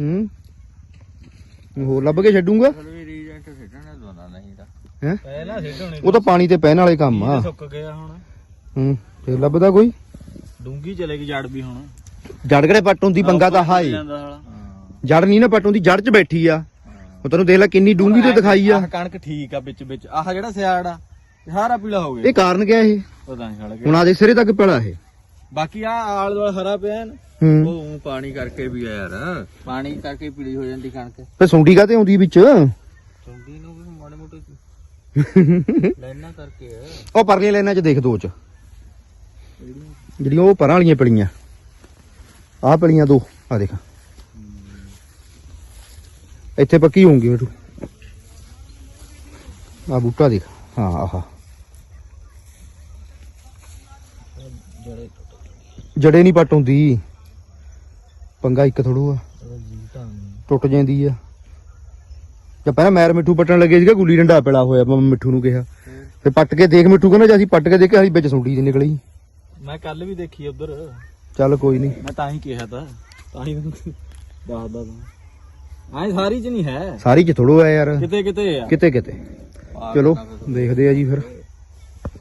ਹੂੰ। ਹੋਰ ਲੱਭ ਕੇ ਛੱਡੂਗਾ? ਤਾਂ ਉਹ ਤਾਂ ਪਾਣੀ ਤੇ ਪਹਿਣ ਵਾਲੇ ਕੰਮ ਆ। ਸੁੱਕ ਗਿਆ ਹੁਣ। ਹੂੰ ਫੇਰ ਲੱਭਦਾ ਕੋਈ? ਡੂੰਗੀ ਚਲੇਗੀ ਜੜ ਵੀ ਹੁਣ। ਜੜਗੜੇ ਪੱਟ ਹੁੰਦੀ ਪੰਗਾ ਤਾਂ ਸਾਲਾ ਜੜ ਨਹੀਂ ਨਾ ਪੱਟ ਹੁੰਦੀ ਜੜ 'ਚ ਬੈਠੀ ਆ। ਉਹ ਤੈਨੂੰ ਦੇਖ ਲੈ ਕਿੰਨੀ ਡੂੰਗੀ ਤੇ ਦਿਖਾਈ ਆ। ਆਹ ਕਣਕ ਠੀਕ ਆ ਵਿੱਚ ਵਿੱਚ। ਆਹ ਜਿਹੜਾ ਸਿਆੜ ਆ ਇਹ ਸਾਰਾ ਪੀਲਾ ਹੋ ਗਿਆ। ਇਹ ਕਾਰਨ ਕਿਆ ਇਹ? ਪਤਾ ਨਹੀਂ ਸਾਲਾ ਹੁਣ ਆ ਦੇ ਸਿਰੇ ਤੱਕ ਪਿਲਾ ਇਹ। ਬਾਕੀ ਆ ਆਲ ਦੁਆਲ ਹਰਾ ਪਿਆ ਨਾ ਹੂੰ। ਉਹ ਊਂ ਪਾਣੀ ਕਰਕੇ ਵੀ ਆ ਯਾਰ। ਪਾਣੀ ਕਰਕੇ ਪੀਲੀ ਹੋ ਜਾਂਦੀ ਕਣਕ। ਤੇ ਸੁੰਡੀ ਕਾਤੇ ਆਉਂਦੀ ਵਿੱਚ? ਚੁੰਡੀ ਨੂੰ ਵੀ ਮਾੜੇ ਮੋਟੇ ਲੈਣਾ ਕਰਕੇ। ਆ ਉਹ ਪਰਲੀਆਂ ਲਾਈਨਾਂ 'ਚ ਦੇਖ ਦੋ 'ਚ। ਜਿਹੜੀਆਂ ਉਹ ਪਰਾਂ ਵਾਲੀਆਂ ਪਲੀਆਂ। ਆਹ ਪਲੀਆਂ ਦੋ ਆ ਦੇਖ। ਇੱਥੇ ਪੱਕੀ ਹੋਊਗੀ ਬੇਟੂ ਆ ਬੂਟਾ ਦੇਖ। ਹਾਂ ਆਹ। ਜੜੇ ਜੜੇ ਨਹੀਂ ਪੱਟ ਹੁੰਦੀ। ਪੰਗਾ ਇੱਕ ਥੋੜੂ ਆ ਟੁੱਟ ਜਾਂਦੀ ਆ। ਜਾਂ ਪਹਿਲਾਂ ਮੈਰ ਮਿੱਠੂ ਪੱਟਣ ਲੱਗੇ ਸੀਗਾ ਗੁੱਲੀ ਡੰਡਾ ਪਿਲਾ ਹੋਇਆ ਮੈਂ ਮਿੱਠੂ ਨੂੰ ਕਿਹਾ। ਤੇ ਪੱਟ ਕੇ ਦੇਖ ਮਿੱਠੂ ਕਹਿੰਦਾ ਜੇ ਅਸੀਂ ਪੱਟ ਕੇ ਦੇਖਿਆ ਅਸੀਂ ਵਿੱਚ ਸੁੰਡੀ ਦੀ ਨਿਕਲੀ। ਮੈਂ ਕੱਲ ਵੀ ਦੇਖੀ ਉਧਰ। ਚੱਲ ਕੋਈ ਨਹੀਂ। ਮੈਂ ਤਾਂ ਹੀ ਕਿਹਾ ਤਾਂ। ਤਾਂ ਹੀ ਦੱਸਦਾ ਤਾਂ। ਐ ਸਾਰੀ ਚ ਨਹੀਂ ਹੈ। ਸਾਰੀ ਚ ਥੋੜੋ ਆ ਯਾਰ। ਕਿਤੇ ਕਿਤੇ ਆ ਕਿਤੇ ਕਿਤੇ ਚਲੋ ਦੇਖਦੇ ਆ ਜੀ ਫਿਰ।